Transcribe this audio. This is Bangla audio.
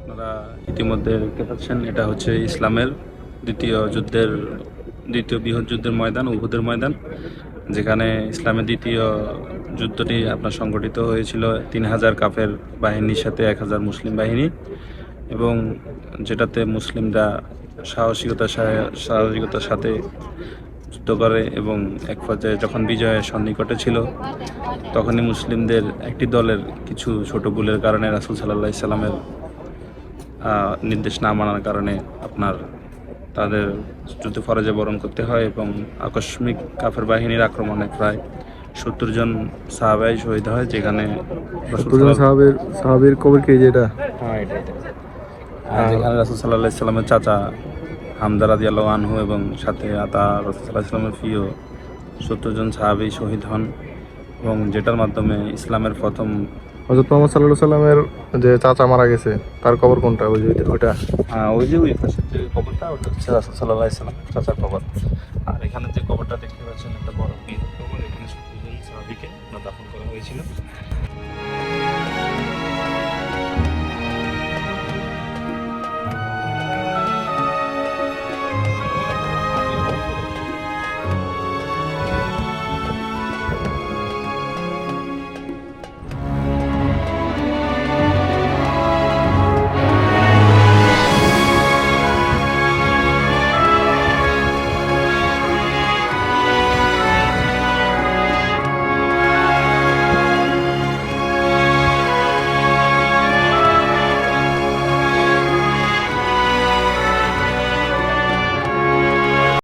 আপনারা ইতিমধ্যে দেখতে পাচ্ছেন এটা হচ্ছে ইসলামের দ্বিতীয় যুদ্ধের দ্বিতীয় বৃহৎ যুদ্ধের ময়দান উহুদের ময়দান যেখানে ইসলামের দ্বিতীয় যুদ্ধটি আপনার সংগঠিত হয়েছিল তিন হাজার কাফের বাহিনীর সাথে এক হাজার মুসলিম বাহিনী এবং যেটাতে মুসলিমরা সাহসিকতার সাহসিকতার সাথে যুদ্ধ করে এবং এক পর্যায়ে যখন বিজয়ের সন্নিকটে ছিল তখনই মুসলিমদের একটি দলের কিছু ছোট ভুলের কারণে রাসুল সাল্লাহ আহ, নির্দেশ না মানার কারণে আপনার তাদের যুদ্ধ ফরাজে বরণ করতে হয় এবং আকস্মিক কাফের বাহিনীর আক্রমণে প্রায় সত্তর জন সাহাবাই শহীদ হয় যেখানে সাহাবের সাহাবের কবর কে যেটা হ্যাঁ এটা এটা। যেখানে রাসুল সাল্লাহ সাল্লামের চাচা হামদা রাদি আল্লাহ আনহু এবং সাথে আতা রাসুল সাল্লাহ সাল্লামের প্রিয় সত্তর জন সাহাবি শহীদ হন এবং যেটার মাধ্যমে ইসলামের প্রথম হজরত মোহাম্মদ সাল্লাহ সাল্লামের যে চাচা মারা গেছে, তার কবর কোনটা? ওই যে ওইটা হ্যাঁ ওই যে ওই যে কবরটা ওটা হচ্ছে রাসুল সাল্লাহ সাল্লাম চাচার কবর। আর এখানে যে কবরটা দেখতে পাচ্ছেন, একটা বড় বীর কবর, এখানে সত্তর সাহাবিকে দাফন করা হয়েছিল।